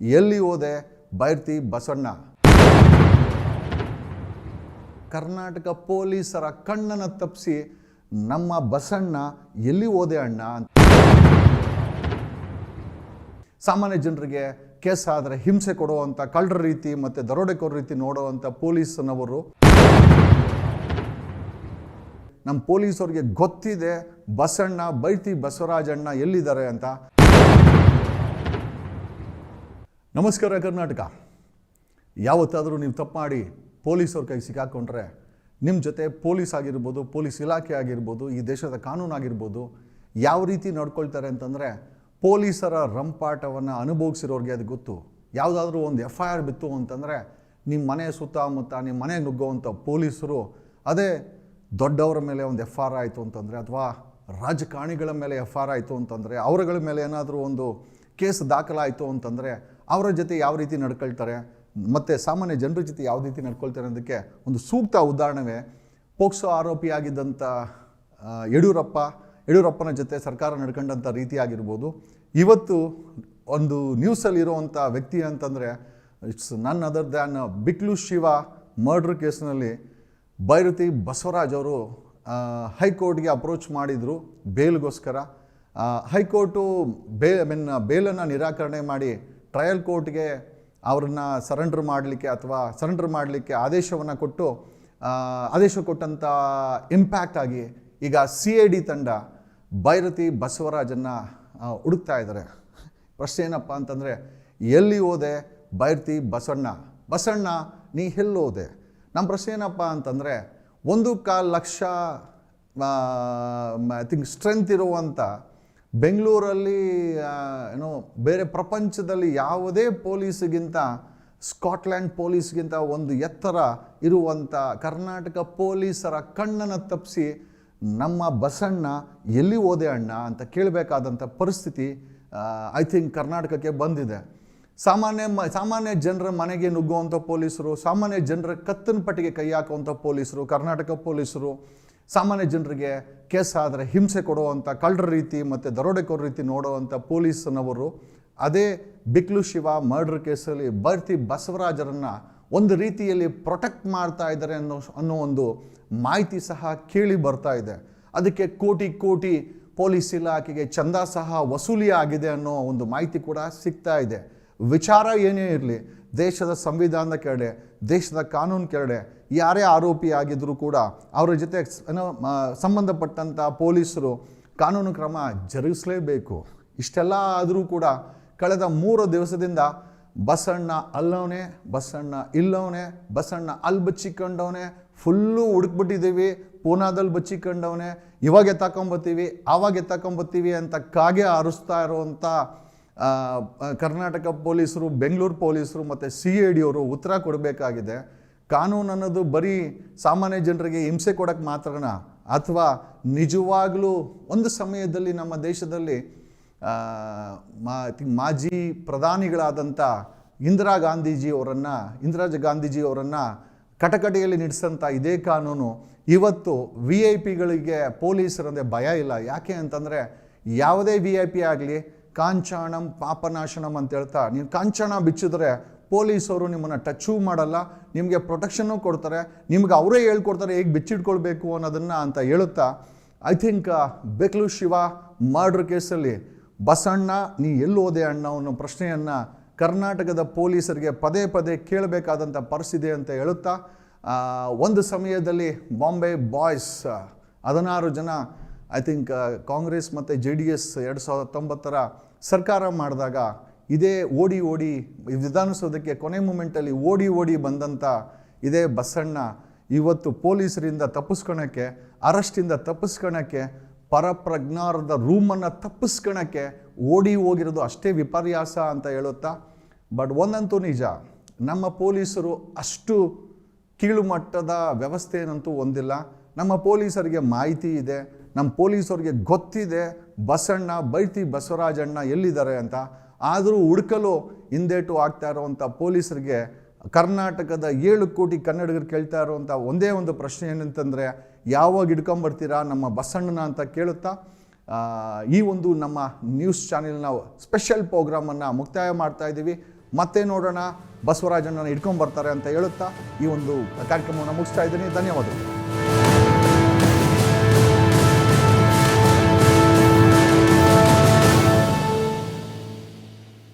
ಎಲ್ಲಿ ಹೋದೆ? ಬೈರ್ತಿ ಬಸಣ್ಣ. ಕರ್ನಾಟಕ ಪೊಲೀಸರ ಕಣ್ಣನ್ನು ತಪ್ಪಿಸಿ ನಮ್ಮ ಬಸಣ್ಣ ಎಲ್ಲಿ ಹೋದೆ ಅಣ್ಣ ಅಂತ. ಸಾಮಾನ್ಯ ಜನರಿಗೆ ಕೇಸ್ ಆದರೆ ಹಿಂಸೆ ಕೊಡುವಂಥ ಕಳ್ಳರ ರೀತಿ ಮತ್ತು ದರೋಡೆಕೋರ ರೀತಿ ನೋಡುವಂಥ ಪೊಲೀಸ್ನವರು. ನಮ್ಮ ಪೊಲೀಸರಿಗೆ ಗೊತ್ತಿದೆ ಬಸಣ್ಣ ಬೈತಿ ಬಸವರಾಜಣ್ಣ ಎಲ್ಲಿದ್ದಾರೆ ಅಂತ. ನಮಸ್ಕಾರ ಕರ್ನಾಟಕ. ಯಾವತ್ತಾದರೂ ನೀವು ತಪ್ಪು ಮಾಡಿ ಪೊಲೀಸವ್ರ ಕೈ ಸಿಕ್ಕಾಕೊಂಡ್ರೆ ನಿಮ್ಮ ಜೊತೆ ಪೊಲೀಸ್ ಆಗಿರ್ಬೋದು, ಪೊಲೀಸ್ ಇಲಾಖೆ ಆಗಿರ್ಬೋದು, ಈ ದೇಶದ ಕಾನೂನು ಆಗಿರ್ಬೋದು, ಯಾವ ರೀತಿ ನಡ್ಕೊಳ್ತಾರೆ ಅಂತಂದರೆ ಪೊಲೀಸರ ರಂಪಾಟವನ್ನು ಅನುಭವಿಸಿರೋರಿಗೆ ಅದು ಗೊತ್ತು. ಯಾವುದಾದ್ರೂ ಒಂದು ಎಫ್ ಐ ಆರ್ ಬಿತ್ತು ಅಂತಂದರೆ ನಿಮ್ಮ ಮನೆ ಸುತ್ತಮುತ್ತ ನಿಮ್ಮ ಮನೆ ನುಗ್ಗುವಂಥ ಪೊಲೀಸರು ಅದೇ ದೊಡ್ಡವರ ಮೇಲೆ ಒಂದು ಎಫ್ ಆರ್ ಆಯಿತು ಅಂತಂದರೆ ಅಥವಾ ರಾಜಕಾರಣಿಗಳ ಮೇಲೆ ಎಫ್ ಆರ್ ಆಯಿತು ಅಂತಂದರೆ, ಅವರುಗಳ ಮೇಲೆ ಏನಾದರೂ ಒಂದು ಕೇಸ್ ದಾಖಲಾಯಿತು ಅಂತಂದರೆ ಅವರ ಜೊತೆ ಯಾವ ರೀತಿ ನಡ್ಕೊಳ್ತಾರೆ, ಮತ್ತು ಸಾಮಾನ್ಯ ಜನರ ಜೊತೆ ಯಾವ ರೀತಿ ನಡ್ಕೊಳ್ತಾರೆ ಅನ್ನೋದಕ್ಕೆ ಒಂದು ಸೂಕ್ತ ಉದಾಹರಣೆವೇ ಪೋಕ್ಸೋ ಆರೋಪಿಯಾಗಿದ್ದಂಥ ಯಡಿಯೂರಪ್ಪ. ಯಡಿಯೂರಪ್ಪನ ಜೊತೆ ಸರ್ಕಾರ ನಡ್ಕೊಂಡಂಥ ರೀತಿ ಆಗಿರ್ಬೋದು. ಇವತ್ತು ಒಂದು ನ್ಯೂಸಲ್ಲಿರುವಂಥ ವ್ಯಕ್ತಿ ಅಂತಂದರೆ, it's none other than Bikklu Shiva murder ಕೇಸ್ನಲ್ಲಿ ಬೈರತಿ ಬಸವರಾಜ್ ಅವರು ಹೈಕೋರ್ಟ್ಗೆ ಅಪ್ರೋಚ್ ಮಾಡಿದರು ಬೇಲ್ಗೋಸ್ಕರ. ಹೈಕೋರ್ಟು ಬೇ ಐ ಮೀನ್ ಬೇಲನ್ನು ನಿರಾಕರಣೆ ಮಾಡಿ ಟ್ರಯಲ್ ಕೋರ್ಟ್ಗೆ ಅವ್ರನ್ನ ಸರೆಂಡರ್ ಮಾಡಲಿಕ್ಕೆ ಅಥವಾ ಸರೆಂಡರ್ ಮಾಡಲಿಕ್ಕೆ ಆದೇಶವನ್ನು ಕೊಟ್ಟು ಆದೇಶ ಕೊಟ್ಟಂಥ ಇಂಪ್ಯಾಕ್ಟ್ ಆಗಿ ಈಗ ಸಿ ಐ ಡಿ ತಂಡ ಭೈರತಿ ಬಸವರಾಜನ್ನು ಹುಡುಕ್ತಾ ಇದ್ದಾರೆ ಪ್ರಶ್ನೆ ಏನಪ್ಪ ಅಂತಂದರೆ, ಎಲ್ಲಿ ಹೋದೆ ಭೈರತಿ ಬಸಣ್ಣ ಬಸಣ್ಣ ನೀ ಎಲ್ಲಿ ಹೋದೆ? ನಮ್ಮ ಪ್ರಶ್ನೆ ಏನಪ್ಪ ಅಂತಂದರೆ, ಒಂದು ಕಾಲು ಲಕ್ಷ ಐ ಥಿಂಕ್ ಸ್ಟ್ರೆಂತ್ ಇರುವಂಥ ಬೆಂಗಳೂರಲ್ಲಿ ಬೇರೆ ಪ್ರಪಂಚದಲ್ಲಿ ಯಾವುದೇ ಪೊಲೀಸ್ಗಿಂತ, ಸ್ಕಾಟ್ಲ್ಯಾಂಡ್ ಪೊಲೀಸ್ಗಿಂತ ಒಂದು ಎತ್ತರ ಇರುವಂಥ ಕರ್ನಾಟಕ ಪೊಲೀಸರ ಕಣ್ಣನ್ನು ತಪ್ಪಿಸಿ ನಮ್ಮ ಬಸಣ್ಣ ಎಲ್ಲಿ ಓದೆ ಅಣ್ಣ ಅಂತ ಕೇಳಬೇಕಾದಂಥ ಪರಿಸ್ಥಿತಿ ಐ ಥಿಂಕ್ ಕರ್ನಾಟಕಕ್ಕೆ ಬಂದಿದೆ. ಸಾಮಾನ್ಯ ಮ, ಸಾಮಾನ್ಯ ಜನರ ಮನೆಗೆ ನುಗ್ಗುವಂಥ ಪೊಲೀಸರು, ಸಾಮಾನ್ಯ ಜನರ ಕತ್ತಿನ ಪಟ್ಟಿಗೆ ಕೈ ಹಾಕುವಂಥ ಪೊಲೀಸರು, ಕರ್ನಾಟಕ ಪೊಲೀಸರು ಸಾಮಾನ್ಯ ಜನರಿಗೆ ಕೇಸ್ ಆದರೆ ಹಿಂಸೆ ಕೊಡುವಂಥ ಕಳ್ಳರ ರೀತಿ ಮತ್ತು ದರೋಡೆಕೋರ ರೀತಿ ನೋಡುವಂಥ ಪೊಲೀಸ್ನವರು ಅದೇ ಬಿಕ್ಲು ಶಿವ ಮರ್ಡರ್ ಕೇಸಲ್ಲಿ ಬರ್ತಿ ಬಸವರಾಜರನ್ನು ಒಂದು ರೀತಿಯಲ್ಲಿ ಪ್ರೊಟೆಕ್ಟ್ ಮಾಡ್ತಾ ಇದ್ದಾರೆ ಅನ್ನೋ ಅನ್ನೋ ಒಂದು ಮಾಹಿತಿ ಸಹ ಕೇಳಿ ಬರ್ತಾ ಇದೆ. ಅದಕ್ಕೆ ಕೋಟಿ ಕೋಟಿ ಪೊಲೀಸ್ ಇಲಾಖೆಗೆ ಚಂದ ಸಹ ವಸೂಲಿ ಆಗಿದೆ ಅನ್ನೋ ಒಂದು ಮಾಹಿತಿ ಕೂಡ ಸಿಗ್ತಾ ಇದೆ. ವಿಚಾರ ಏನೇ ಇರಲಿ, ದೇಶದ ಸಂವಿಧಾನದ ಕೆಳಗಡೆ, ದೇಶದ ಕಾನೂನು ಕೆಳಗಡೆ ಯಾರೇ ಆರೋಪಿ ಆಗಿದ್ದರೂ ಕೂಡ ಅವರ ಜೊತೆ ಏನೋ ಸಂಬಂಧಪಟ್ಟಂಥ ಪೊಲೀಸರು ಕಾನೂನು ಕ್ರಮ ಜರುಗಿಸಲೇಬೇಕು. ಇಷ್ಟೆಲ್ಲ ಆದರೂ ಕೂಡ ಕಳೆದ ಮೂರು ದಿವಸದಿಂದ ಬಸಣ್ಣ ಅಲ್ಲವನೇ, ಬಸಣ್ಣ ಇಲ್ಲವನೇ, ಬಸಣ್ಣ ಅಲ್ಲಿ ಬಚ್ಚಿಕೊಂಡವನೇ, ಫುಲ್ಲು ಹುಡುಕ್ಬಿಟ್ಟಿದ್ದೀವಿ, ಪೂನಾದಲ್ಲಿ ಬಚ್ಚಿಕೊಂಡವನೇ, ಇವಾಗ ಎತ್ತಾಕೊಂಬತ್ತೀವಿ, ಆವಾಗ ಎತ್ತಾಕೊಂಬತ್ತೀವಿ ಅಂತ ಕಾಗೆ ಆರಿಸ್ತಾ ಇರುವಂಥ ಕರ್ನಾಟಕ ಪೊಲೀಸರು, ಬೆಂಗಳೂರು ಪೊಲೀಸರು ಮತ್ತು ಸಿ ಎ ಡಿಯವರು ಉತ್ತರ ಕೊಡಬೇಕಾಗಿದೆ. ಕಾನೂನು ಅನ್ನೋದು ಬರೀ ಸಾಮಾನ್ಯ ಜನರಿಗೆ ಹಿಂಸೆ ಕೊಡೋಕ್ಕೆ ಮಾತ್ರನಾ? ಅಥವಾ ನಿಜವಾಗ್ಲೂ ಒಂದು ಸಮಯದಲ್ಲಿ ನಮ್ಮ ದೇಶದಲ್ಲಿ ಮಾ ಮಾಜಿ ಪ್ರಧಾನಿಗಳಾದಂಥ ಇಂದಿರಾ ಗಾಂಧೀಜಿ ಅವರನ್ನು ಇಂದಿರಾ ಗಾಂಧೀಜಿ ಅವರನ್ನು ಕಟಕಟೆಯಲ್ಲಿ ನಿಲ್ಲಿಸಂಥ ಇದೇ ಕಾನೂನು, ಇವತ್ತು ವಿ ಐ ಪಿಗಳಿಗೆ ಪೊಲೀಸರಂದರೆ ಭಯ ಇಲ್ಲ. ಯಾಕೆ ಅಂತಂದರೆ ಯಾವುದೇ ವಿ ಐ ಪಿ ಆಗಲಿ ಕಾಂಚಾಣಂ ಪಾಪನಾಶನಂ ಅಂತ ಹೇಳ್ತಾ ನೀವು ಕಾಂಚಾಣ ಬಿಚ್ಚಿದ್ರೆ ಪೊಲೀಸವರು ನಿಮ್ಮನ್ನು ಟಚ್ಚೂ ಮಾಡಲ್ಲ, ನಿಮಗೆ ಪ್ರೊಟೆಕ್ಷನ್ನು ಕೊಡ್ತಾರೆ, ನಿಮ್ಗೆ ಅವರೇ ಹೇಳ್ಕೊಡ್ತಾರೆ ಹೇಗೆ ಬಿಚ್ಚಿಟ್ಕೊಳ್ಬೇಕು ಅನ್ನೋದನ್ನು ಅಂತ ಹೇಳುತ್ತಾ I think Bikklu Shiva murder ಕೇಸಲ್ಲಿ ಬಸಣ್ಣ, ನೀ ಎಲ್ಲಿ ಹೋದೆ ಅಣ್ಣ? ಅನ್ನೋ ಪ್ರಶ್ನೆಯನ್ನು ಕರ್ನಾಟಕದ ಪೊಲೀಸರಿಗೆ ಪದೇ ಪದೇ ಕೇಳಬೇಕಾದಂಥ ಪರಿಸ್ಥಿತಿ ಅಂತ ಹೇಳುತ್ತಾ ಒಂದು ಸಮಯದಲ್ಲಿ ಬಾಂಬೆ ಬಾಯ್ಸ್ ಹದಿನಾರು ಜನ ಐ ಥಿಂಕ್ ಕಾಂಗ್ರೆಸ್ ಮತ್ತು ಜೆ ಡಿ ಎಸ್ ಎರಡು ಸಾವಿರದ ಹತ್ತೊಂಬತ್ತರ ಸರ್ಕಾರ ಮಾಡಿದಾಗ ಇದೇ ಓಡಿ ಓಡಿ ವಿಧಾನಸೌಧಕ್ಕೆ ಕೊನೆ ಮೂಮೆಂಟಲ್ಲಿ ಓಡಿ ಓಡಿ ಬಂದಂಥ ಇದೇ ಬಸಣ್ಣ ಇವತ್ತು ಪೊಲೀಸರಿಂದ ತಪ್ಪಿಸ್ಕೊಳಕ್ಕೆ ಅರೆಸ್ಟಿಂದ ತಪ್ಪಿಸ್ಕೊಳಕ್ಕೆ ಪರಪ್ರಜ್ಞಾರದ ರೂಮನ್ನು ತಪ್ಪಿಸ್ಕೊಳಕ್ಕೆ ಓಡಿ ಹೋಗಿರೋದು ಅಷ್ಟೇ ವಿಪರ್ಯಾಸ ಅಂತ ಹೇಳುತ್ತಾ ಬಟ್ ಒಂದಂತೂ ನಿಜ, ನಮ್ಮ ಪೊಲೀಸರು ಅಷ್ಟು ಕೀಳುಮಟ್ಟದ ವ್ಯವಸ್ಥೆ ಏನಂತೂ ಹೊಂದಿಲ್ಲ. ನಮ್ಮ ಪೊಲೀಸರಿಗೆ ಮಾಹಿತಿ ಇದೆ. ನಮ್ಮ ಪೊಲೀಸವ್ರಿಗೆ ಗೊತ್ತಿದೆ, ಬಸಣ್ಣ, ಬೈತಿ ಬಸವರಾಜಣ್ಣ ಎಲ್ಲಿದ್ದಾರೆ ಅಂತ. ಆದರೂ ಹುಡುಕಲು ಹಿಂದೇಟು ಆಗ್ತಾ ಇರುವಂಥ ಪೊಲೀಸರಿಗೆ ಕರ್ನಾಟಕದ ಏಳು ಕೋಟಿ ಕನ್ನಡಿಗರು ಕೇಳ್ತಾ ಇರುವಂಥ ಒಂದೇ ಒಂದು ಪ್ರಶ್ನೆ ಏನಂತಂದರೆ, ಯಾವಾಗ ಹಿಡ್ಕೊಂಬರ್ತೀರಾ ನಮ್ಮ ಬಸಣ್ಣನ ಅಂತ ಕೇಳುತ್ತಾ ಈ ಒಂದು ನಮ್ಮ ನ್ಯೂಸ್ ಚಾನೆಲ್ನ ಸ್ಪೆಷಲ್ ಪ್ರೋಗ್ರಾಮನ್ನು ಮುಕ್ತಾಯ ಮಾಡ್ತಾ ಇದ್ದೀವಿ. ಮತ್ತೆ ನೋಡೋಣ, ಬಸವರಾಜಣ್ಣನ ಹಿಡ್ಕೊಂಬರ್ತಾರೆ ಅಂತ ಹೇಳುತ್ತಾ, ಈ ಒಂದು ಕಾರ್ಯಕ್ರಮವನ್ನು ಮುಗಿಸ್ತಾ ಇದ್ದೀನಿ. ಧನ್ಯವಾದಗಳು.